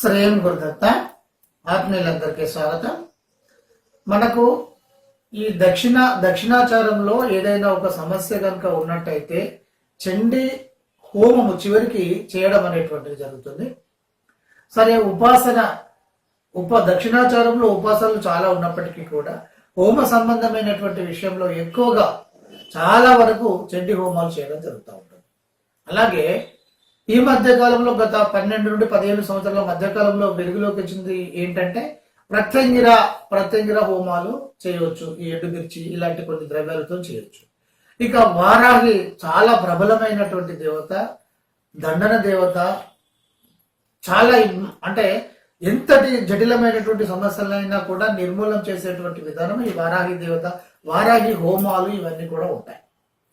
శ్రేయం గురుదత్త ఆత్మీయులందరికీ స్వాగతం. మనకు ఈ దక్షిణ దక్షిణాచారంలో ఏదైనా ఒక సమస్య కనుక ఉన్నట్టయితే చండి హోమము చివరికి చేయడం అనేటువంటిది జరుగుతుంది. సరే ఉపాసన ఉప దక్షిణాచారంలో ఉపాసనలు చాలా ఉన్నప్పటికీ కూడా హోమ సంబంధమైనటువంటి విషయంలో ఎక్కువగా చాలా వరకు చండి హోమాలు చేయడం జరుగుతూ ఉంటుంది. అలాగే ఈ మధ్య కాలంలో గత పన్నెండు నుండి పదిహేను సంవత్సరాల మధ్య కాలంలో వెలుగులోకి వచ్చింది ఏంటంటే ప్రత్యంగిర ప్రత్యంగిర హోమాలు చేయవచ్చు. ఈ ఎండుమిర్చి ఇలాంటి కొన్ని ద్రవ్యాలతో చేయవచ్చు ఇక వారాహి చాలా ప్రబలమైనటువంటి దేవత దండన దేవత చాలా అంటే ఎంతటి జటిలమైనటువంటి సమస్యలైనా కూడా నిర్మూలన చేసేటువంటి విధానం ఈ వారాహి దేవత వారాహి హోమాలు ఇవన్నీ కూడా ఉంటాయి.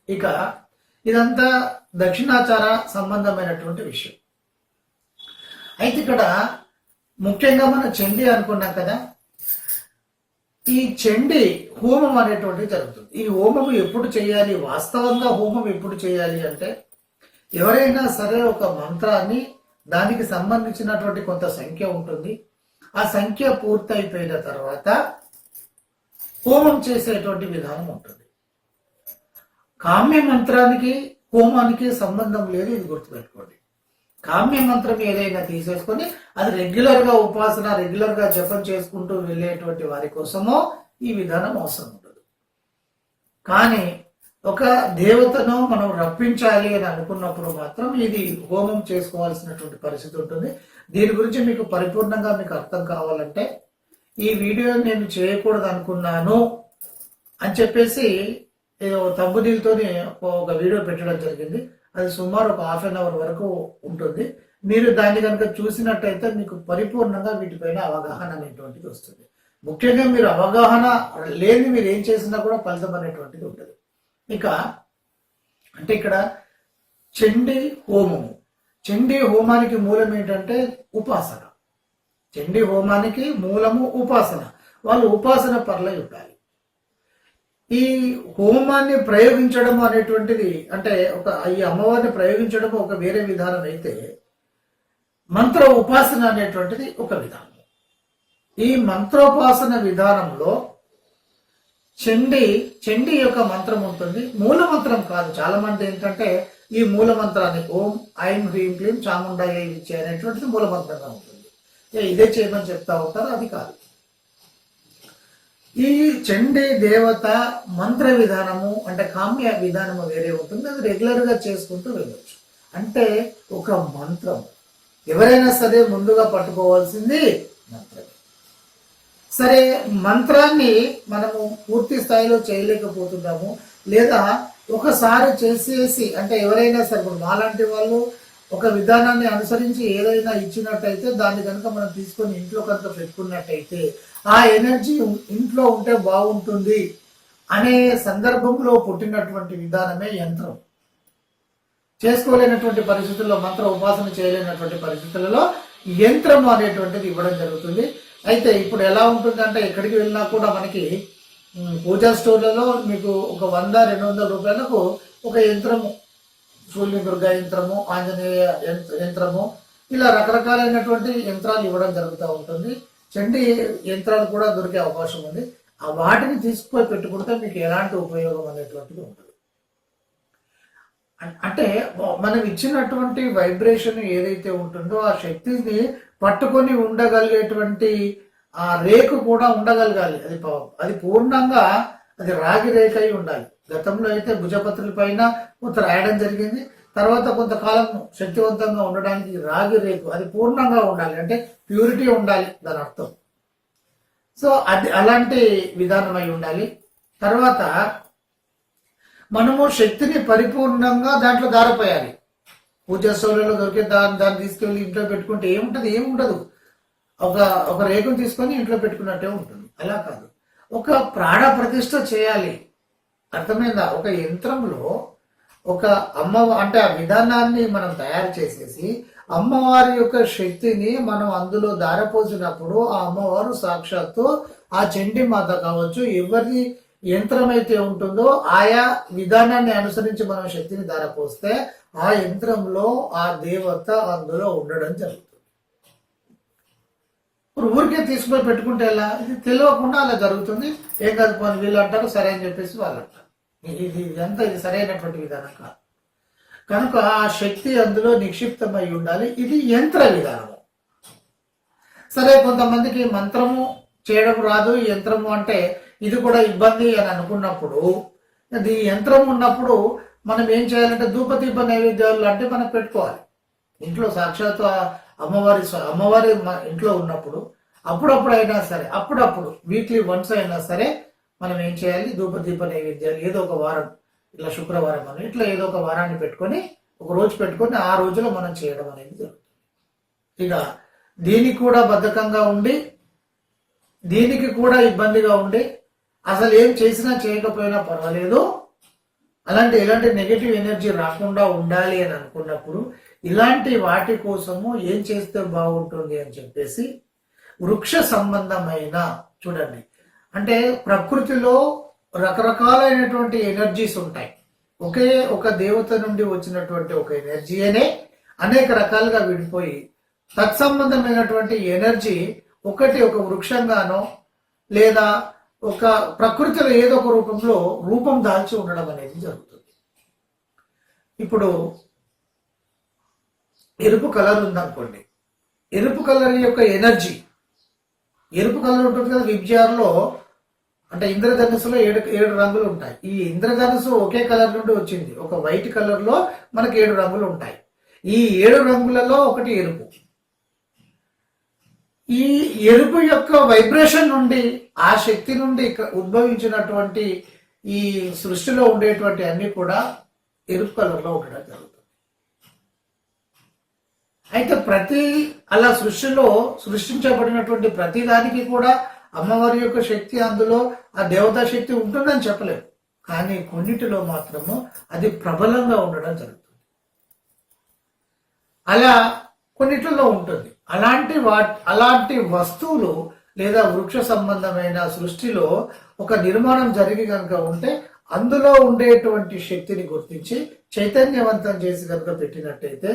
ఇక ఇదంతా దక్షిణాచార సంబంధమైనటువంటి విషయం. అయితే ఇక్కడ ముఖ్యంగా మనం చెండి అనుకున్నాం కదా ఈ చండి హోమం అనేటువంటిది జరుగుతుంది. ఈ హోమం ఎప్పుడు చేయాలి? వాస్తవంగా హోమం ఎప్పుడు చేయాలి అంటే ఎవరైనా సరే ఒక మంత్రాన్ని దానికి సంబంధించినటువంటి కొంత సంఖ్య ఉంటుంది. ఆ సంఖ్య పూర్తయిపోయిన తర్వాత హోమం చేసేటువంటి విధానం ఉంటుంది. కామ్య మంత్రానికి హోమానికి సంబంధం లేదు ఇది గుర్తుపెట్టుకోండి. కామ్య మంత్రం ఏదైనా తీసేసుకొని అది రెగ్యులర్గా ఉపాసన రెగ్యులర్గా జపం చేసుకుంటూ వెళ్ళేటువంటి వారి కోసమో ఈ విధానం అవసరం ఉండదు. కానీ ఒక దేవతను మనం రప్పించాలి అని అనుకున్నప్పుడు మాత్రం ఇది హోమం చేసుకోవాల్సినటువంటి పరిస్థితి ఉంటుంది. దీని గురించి మీకు పరిపూర్ణంగా మీకు అర్థం కావాలంటే ఈ వీడియో నేను చేయకూడదు అనుకున్నాను అని చెప్పేసి తగ్గుదీలతోని ఒక వీడియో పెట్టడం జరిగింది. అది సుమారు ఒక హాఫ్ అన్ అవర్ వరకు ఉంటుంది. మీరు దాన్ని కనుక చూసినట్టయితే మీకు పరిపూర్ణంగా వీటిపైన అవగాహన అనేటువంటిది వస్తుంది. ముఖ్యంగా మీరు అవగాహన లేని మీరు ఏం చేసినా కూడా ఫలితం అనేటువంటిది ఉంటుంది ఇక అంటే ఇక్కడ చండీ హోమము. చండీ హోమానికి మూలం ఏంటంటే ఉపాసన. చండీ హోమానికి మూలము ఉపాసన. వాళ్ళు ఉపాసన పర్లై ఉండాలి. ఈ హోమాన్ని ప్రయోగించడం అనేటువంటిది అంటే ఒక ఈ అమ్మవారిని ప్రయోగించడం ఒక వేరే విధానం అయితే మంత్ర ఉపాసన అనేటువంటిది ఒక విధానం. ఈ మంత్రోపాసన విధానంలో చండి చండి యొక్క మంత్రం ఉంటుంది. మూల మంత్రం కాదు. చాలా మంది ఏంటంటే ఈ మూల మంత్రాన్ని ఓం ఐం హ్రీం క్లీం చాముండాయ ఇచ్చే అనేటువంటిది మూల మంత్రంగా ఉంటుంది. ఏ ఇదే చేయమని చెప్తా ఉంటారు అది కాదు. ఈ చండీ దేవత మంత్ర విధానము అంటే కామ్య విధానము వేరే ఉంటుంది. అది రెగ్యులర్గా చేసుకుంటూ వెళ్ళొచ్చు. అంటే ఒక మంత్రం. ఎవరైనా సరే ముందుగా పట్టుకోవాల్సింది మంత్రమే. సరే మంత్రాన్ని మనము పూర్తి స్థాయిలో చేయలేకపోతున్నాము. లేదా ఒకసారి చేసేసి అంటే ఎవరైనా సరే నాలాంటి మాలాంటి వాళ్ళు ఒక విధానాన్ని అనుసరించి ఏదైనా ఇచ్చినట్టయితే దాన్ని కనుక మనం తీసుకొని ఇంట్లో కనుక పెట్టుకున్నట్టయితే ఆ ఎనర్జీ ఇంట్లో ఉంటే బాగుంటుంది అనే సందర్భంలో పుట్టినటువంటి విధానమే యంత్రం. చేసుకోలేనటువంటి పరిస్థితుల్లో మంత్ర ఉపాసన చేయలేనటువంటి పరిస్థితులలో యంత్రం అనేటువంటిది ఇవ్వడం జరుగుతుంది. అయితే ఇప్పుడు ఎలా ఉంటుందంటే ఎక్కడికి వెళ్ళినా కూడా మనకి పూజా స్టోర్లలో మీకు ఒక వంద రెండు వందల రూపాయలకు ఒక యంత్రము సూర్య దుర్గా యంత్రము ఆంజనేయ యంత్రము ఇలా రకరకాలైనటువంటి యంత్రాలు ఇవ్వడం జరుగుతూ ఉంటుంది. చండి యంత్రాలు కూడా దొరికే అవకాశం ఉంది. ఆ వాటిని తీసుకుపోయి పెట్టుకుంటే మీకు ఎలాంటి ఉపయోగం అనేటువంటిది ఉంటుంది అంటే మనం ఇచ్చినటువంటి వైబ్రేషన్ ఏదైతే ఉంటుందో ఆ శక్తిని పట్టుకొని ఉండగలిగేటువంటి ఆ రేకు కూడా ఉండగలగాలి. అది అది పూర్ణంగా అది రాగి రేఖ అయి ఉండాలి. గతంలో అయితే భుజపత్రుల పైన కొంత రాయడం జరిగింది. తర్వాత కొంతకాలం శక్తివంతంగా ఉండడానికి రాగి రేకు అది పూర్ణంగా ఉండాలి. అంటే ప్యూరిటీ ఉండాలి దాని అర్థం. సో అది అలాంటి విధానం అయి ఉండాలి. తర్వాత మనము శక్తిని పరిపూర్ణంగా దాంట్లో దారపోయాలి. పూజా స్థలంలో దొరికే దాన్ని దాన్ని తీసుకెళ్ళి ఇంట్లో పెట్టుకుంటే ఏముంటుంది? ఏముండదు. ఒక ఒక రేకును తీసుకొని ఇంట్లో పెట్టుకున్నట్టే ఉంటుంది. అలా కాదు. ఒక ప్రాణ ప్రతిష్ఠ చేయాలి. అర్థమైందా? ఒక యంత్రంలో ఒక అమ్మ అంటే ఆ విధానాన్ని మనం తయారు చేసేసి అమ్మవారి యొక్క శక్తిని మనం అందులో దారపోసినప్పుడు ఆ అమ్మవారు సాక్షాత్తు ఆ చండి మాత కావచ్చు ఎవరి యంత్రం అయితే ఉంటుందో ఆయా విధానాన్ని అనుసరించి మనం శక్తిని దారపోస్తే ఆ యంత్రంలో ఆ దేవత అందులో ఉండడం జరుగుతుంది. ఇప్పుడు ఊరికే తీసుకుపోయి పెట్టుకుంటే ఎలా? ఇది తెలియకుండా అలా జరుగుతుంది. ఏం కాదు పోనీ వీళ్ళు అంటారు సరే అని చెప్పేసి వాళ్ళు అంటారు. ఇది ఇదంతా ఇది సరైనటువంటి విధానం కాదు. కనుక ఆ శక్తి అందులో నిక్షిప్తమై ఉండాలి. ఇది యంత్ర విధానము. సరే కొంతమందికి మంత్రము చేయడం రాదు. యంత్రము అంటే ఇది కూడా ఇబ్బంది అని అనుకున్నప్పుడు అది యంత్రం ఉన్నప్పుడు మనం ఏం చేయాలంటే ధూపదీప నైవేద్యాలు లాంటివి మనం పెట్టుకోవాలి. ఇంట్లో సాక్షాత్ అమ్మవారి అమ్మవారి ఇంట్లో ఉన్నప్పుడు అప్పుడప్పుడు అయినా సరే అప్పుడప్పుడు వీక్లీ వన్స్ అయినా సరే మనం ఏం చేయాలి? ధూపదీప నైవేద్యాలు ఏదో ఒక వారం ఇట్లా శుక్రవారం అని ఇట్లా ఏదో ఒక వారాన్ని పెట్టుకొని ఒక రోజు పెట్టుకొని ఆ రోజులో మనం చేయడం అనేది జరుగుతుంది. ఇక దీనికి కూడా బద్ధకంగా ఉండి దీనికి కూడా ఇబ్బందిగా ఉండి అసలు ఏం చేసినా చేయకపోయినా పర్వాలేదు. అలాంటి ఎలాంటి నెగటివ్ ఎనర్జీ రాకుండా ఉండాలి అని అనుకున్నప్పుడు ఇలాంటి వాటి కోసము ఏం చేస్తే బాగుంటుంది అని చెప్పేసి వృక్ష సంబంధమైన చూడండి. అంటే ప్రకృతిలో రకరకాలైనటువంటి ఎనర్జీస్ ఉంటాయి. ఒకే ఒక దేవత నుండి వచ్చినటువంటి ఒక ఎనర్జీ అనే అనేక రకాలుగా విడిపోయి తత్సంబంధమైనటువంటి ఎనర్జీ ఒకటి ఒక వృక్షంగానో లేదా ఒక ప్రకృతిలో ఏదో ఒక రూపంలో రూపం దాల్చి ఉండడం అనేది జరుగుతుంది. ఇప్పుడు ఎరుపు కలర్ ఉందనుకోండి. ఎరుపు కలర్ యొక్క ఎనర్జీ. ఎరుపు కలర్ ఉంటుంది కదా విబ్జిఆర్లో అంటే ఇంద్రధనుసులో ఏడు ఏడు రంగులు ఉంటాయి. ఈ ఇంద్రధనుసు ఒకే కలర్ నుండి వచ్చింది. ఒక వైట్ కలర్లో మనకి ఏడు రంగులు ఉంటాయి. ఈ ఏడు రంగులలో ఒకటి ఎరుపు. ఈ ఎరుపు యొక్క వైబ్రేషన్ నుండి ఆ శక్తి నుండి ఉద్భవించినటువంటి ఈ సృష్టిలో ఉండేటువంటి అన్ని కూడా ఎరుపు కలర్లో ఉండడం జరుగుతుంది. అయితే ప్రతి అలా సృష్టిలో సృష్టించబడినటువంటి ప్రతి దానికి కూడా అమ్మవారి యొక్క శక్తి అందులో ఆ దేవతా శక్తి ఉంటుందని చెప్పలేము. కానీ కొన్నిటిలో మాత్రము అది ప్రబలంగా ఉండడం జరుగుతుంది. అలా కొన్నిటిలో ఉంటుంది. అలాంటి వా అలాంటి వస్తువులు లేదా వృక్ష సంబంధమైన సృష్టిలో ఒక నిర్మాణం జరిగి కనుక ఉంటే అందులో ఉండేటువంటి శక్తిని గుర్తించి చైతన్యవంతం చేసి కనుక పెట్టినట్టయితే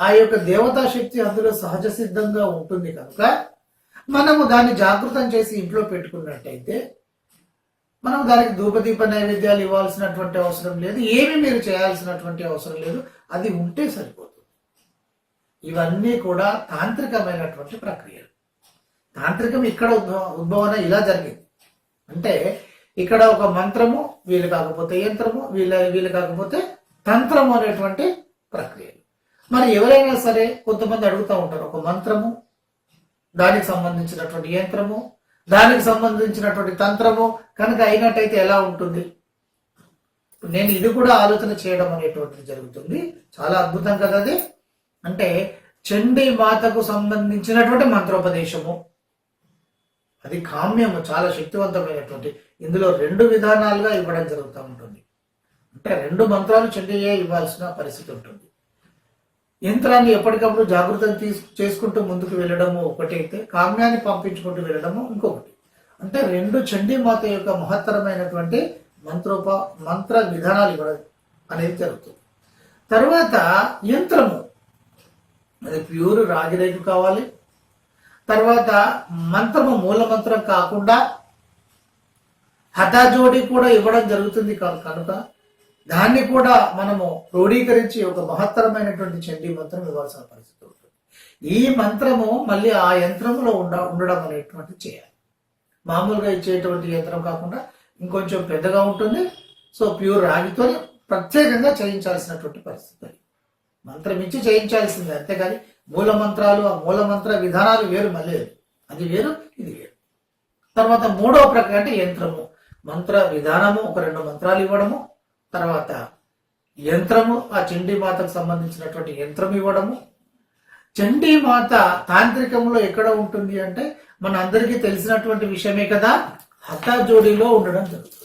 ఆ యొక్క దేవతా శక్తి అందులో సహజ సిద్ధంగా ఉంటుంది కనుక మనము దాన్ని జాగృతం చేసి ఇంట్లో పెట్టుకున్నట్టయితే మనం దానికి ధూపదీప నైవేద్యాలు ఇవ్వాల్సినటువంటి అవసరం లేదు ఏమి మీరు చేయాల్సినటువంటి అవసరం లేదు అది ఉంటే సరిపోతుంది. ఇవన్నీ కూడా తాంత్రికమైనటువంటి ప్రక్రియలు. తాంత్రికం ఇక్కడ ఉద్భవన ఇలా జరిగింది. అంటే ఇక్కడ ఒక మంత్రము వీలు కాకపోతే యంత్రము వీళ్ళ వీలు కాకపోతే తంత్రము అనేటువంటి ప్రక్రియ. మరి ఎవరైనా సరే కొంతమంది అడుగుతూ ఉంటారు ఒక మంత్రము దానికి సంబంధించినటువంటి యంత్రము దానికి సంబంధించినటువంటి తంత్రము కనుక అయినట్టయితే ఎలా ఉంటుంది? నేను ఇది కూడా ఆలోచన చేయడం అనేటువంటిది జరుగుతుంది. చాలా అద్భుతం కదా అది? అంటే చండీ మాతకు సంబంధించినటువంటి మంత్రోపదేశము. అది కామ్యము చాలా శక్తివంతమైనటువంటి. ఇందులో రెండు విధానాలుగా ఇవ్వడం జరుగుతూ ఉంటుంది. అంటే రెండు మంత్రాలు చండీయే ఇవ్వాల్సిన పరిస్థితి ఉంటుంది. యంత్రాన్ని ఎప్పటికప్పుడు జాగ్రత్తలు తీసు చేసుకుంటూ ముందుకు వెళ్ళడము ఒకటైతే కామ్యాన్ని పంపించుకుంటూ వెళ్ళడము ఇంకొకటి. అంటే రెండు చండీమాత యొక్క మహత్తరమైనటువంటి మంత్రోప మంత్ర విధానాలు ఇవ్వడం అనేది జరుగుతుంది. తర్వాత యంత్రము. అది ప్యూర్ రాగిరేకు కావాలి. తర్వాత మంత్రము మూల మంత్రం కాకుండా హఠాజోడి కూడా ఇవ్వడం జరుగుతుంది కనుక దాన్ని కూడా మనము క్రోడీకరించి ఒక మహత్తరమైనటువంటి చండీ మంత్రం ఇవ్వాల్సిన పరిస్థితి ఉంటుంది. ఈ మంత్రము మళ్ళీ ఆ యంత్రంలో ఉండ ఉండడం అనేటువంటి చేయాలి. మామూలుగా ఇచ్చేటువంటి యంత్రం కాకుండా ఇంకొంచెం పెద్దగా ఉంటుంది. సో ప్యూర్ రాగితో ప్రత్యేకంగా చేయించాల్సినటువంటి పరిస్థితి మంత్రం ఇచ్చి చేయించాల్సిందే అంతేగాని మూల మంత్రాలు ఆ మూల మంత్ర విధానాలు వేరు మళ్ళీ అది. వేరు ఇది వేరు. తర్వాత మూడవ ప్రక్రియ అంటే యంత్రము. మంత్ర విధానము ఒక రెండు మంత్రాలు ఇవ్వడము తర్వాత యంత్రము ఆ చండీమాతకు సంబంధించినటువంటి యంత్రం ఇవ్వడము. చండీమాత తాంత్రికంలో ఎక్కడ ఉంటుంది అంటే మన అందరికీ తెలిసినటువంటి విషయమే కదా హతాజోడిలో ఉండడం జరుగుతుంది.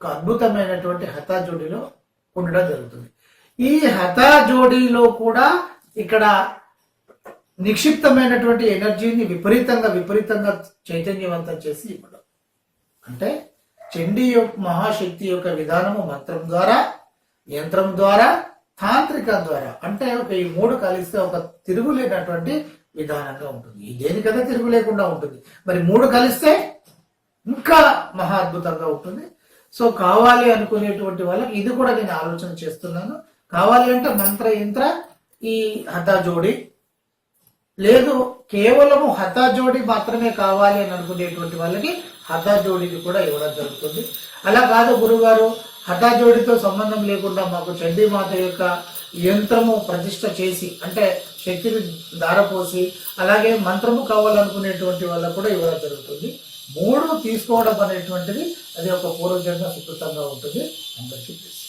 ఒక అద్భుతమైనటువంటి హతాజోడిలో ఉండడం జరుగుతుంది. ఈ హతాజోడిలో కూడా ఇక్కడ నిక్షిప్తమైనటువంటి ఎనర్జీని విపరీతంగా విపరీతంగా చైతన్యవంతం చేసి ఇవ్వడం. అంటే చండీ యొక్క మహాశక్తి యొక్క విధానము మంత్రం ద్వారా యంత్రం ద్వారా తాంత్రిక ద్వారా. అంటే ఒక ఈ మూడు కలిస్తే ఒక తిరుగులేనటువంటి విధానంగా ఉంటుంది. ఈ దేనికైనా తిరుగు లేకుండా ఉంటుంది. మరి మూడు కలిస్తే ఇంకా మహా అద్భుతంగా ఉంటుంది. సో కావాలి అనుకునేటువంటి వాళ్ళకి ఇది కూడా నేను ఆలోచన చేస్తున్నాను. కావాలి అంటే మంత్ర యంత్ర ఈ హఠాజోడి లేదు కేవలము హఠాజోడి మాత్రమే కావాలి అని అనుకునేటువంటి వాళ్ళకి హఠాజోడికి కూడా ఇవ్వడం జరుగుతుంది. అలా కాదు గురుగారు హఠాజోడితో సంబంధం లేకుండా మాకు చండీమాత యొక్క యంత్రము ప్రతిష్ట చేసి అంటే శక్తిని దారపోసి అలాగే మంత్రము కావాలనుకునేటువంటి వాళ్ళకు కూడా ఇవ్వడం జరుగుతుంది. మూడు తీసుకోవడం అనేటువంటిది అది ఒక పూర్వజన్మ సుకృతంగా ఉంటుంది. అందరికీ తెలుసు.